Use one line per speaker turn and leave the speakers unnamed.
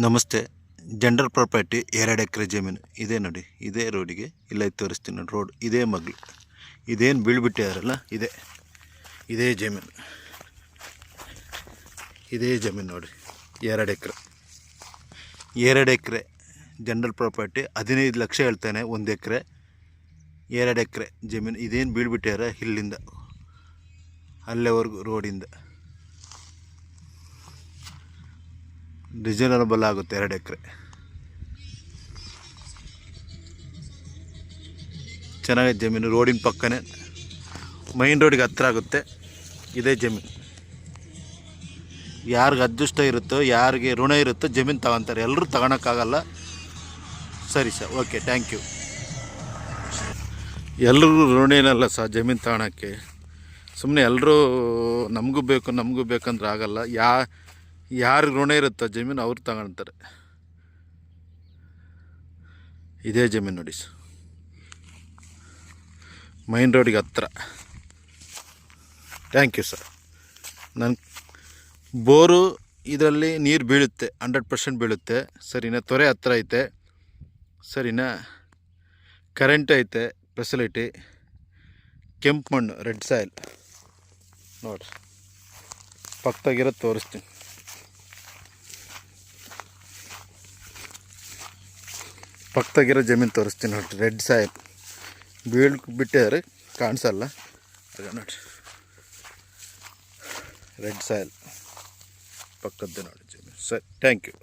ನಮಸ್ತೆ. General property ಎರಡು ಎಕರೆ ಜಮೀನು. ಇದೇ ನೋಡಿ, ಇದೇ ರೋಡಿಗೆ ಇಲ್ಲ ತೋರಿಸ್ತೀನಿ ನೋಡಿ ರೋಡ್ ಇದೇ ಮಗ್ಲು. ಇದೇನು ಬೀಳ್ಬಿಟ್ಟಿದಾರಲ್ಲ ಇದೇ ಇದೇ ಜಮೀನು. ಇದೇ ಜಮೀನು ನೋಡಿ, ಎರಡು ಎಕರೆ. ಎರಡು ಎಕರೆ ಜನರಲ್ ಪ್ರಾಪರ್ಟಿ ಹದಿನೈದು ಲಕ್ಷ ಹೇಳ್ತಾನೆ, ಒಂದು ಎಕರೆ. ಎರಡು ಎಕರೆ ಜಮೀನು. ಇದೇನು ಬೀಳ್ಬಿಟ್ಟಿದಾರ ಇಲ್ಲಿಂದ, ಅಲ್ಲೇವರೆಗೂ ರೋಡಿಂದ ರಿಸನಬಲ್ ಆಗುತ್ತೆ ಎರಡು ಎಕರೆ. ಚೆನ್ನಾಗಿದೆ ಜಮೀನು, ರೋಡಿನ ಪಕ್ಕನೇ. ಮೈನ್ ರೋಡಿಗೆ ಹತ್ತಿರ ಆಗುತ್ತೆ, ಇದೇ ಜಮೀನು. ಯಾರಿಗೆ ಅದೃಷ್ಟ ಇರುತ್ತೋ, ಯಾರಿಗೆ ಋಣ ಇರುತ್ತೋ ಜಮೀನು ತಗೊತಾರೆ. ಎಲ್ಲರೂ ತಗೊಳಕ್ಕಾಗಲ್ಲ. ಸರಿ ಸರ್, ಓಕೆ ಥ್ಯಾಂಕ್ ಯು ಎಲ್ಲರೂ ಋಣೇನಲ್ಲ ಸರ್, ಜಮೀನು ತಗೊಳಕ್ಕೆ. ಸುಮ್ಮನೆ ಎಲ್ಲರೂ ನಮಗೂ ಬೇಕು, ನಮಗೂ ಬೇಕಂದ್ರೆ ಆಗಲ್ಲ. ಯಾ ಯಾರು ಋಣ ಇರುತ್ತೋ ಜಮೀನು ಅವ್ರು ತಗೊಳ್ತಾರೆ. ಇದೇ ಜಮೀನು ನೋಡಿ ಸರ್. ಮೈನ್ ರೋಡಿಗೆ ಹತ್ರ. ಥ್ಯಾಂಕ್ ಯು ಸರ್ ನನ್ನ ಬೋರು ಇದರಲ್ಲಿ ನೀರು ಬೀಳುತ್ತೆ ಹಂಡ್ರೆಡ್ ಪರ್ಸೆಂಟ್ ಬೀಳುತ್ತೆ. ಸರಿನಾ ತೊರೆ ಹತ್ರ ಐತೆ. ಸರಿನಾ ಕರೆಂಟ್ ಐತೆ ಫೆಸಿಲಿಟಿ ಕೆಂಪು ಮಣ್ಣು, ರೆಡ್ ಸಾಯಿಲ್ ನೋಡಿರಿ. ಪಕ್ಕದಾಗಿರೋದು ತೋರಿಸ್ತೀನಿ. ಪಕ್ಕದಾಗಿರೋ ಜಮೀನು ತೋರಿಸ್ತೀನಿ ನೋಡಿರಿ. ರೆಡ್ ಸಾಯಿಲ್ ಬೀಳ್ ಬಿಟ್ಟಿದ್ದಾರೆ ಕಾಣಿಸಲ್ಲ. ಆಗ ನೋಡ್ರಿ. ರೆಡ್ ಸಾಯಿಲ್ ಪಕ್ಕದ್ದು ನೋಡಿ ಜಮೀನು. ಸರಿ ಥ್ಯಾಂಕ್ ಯು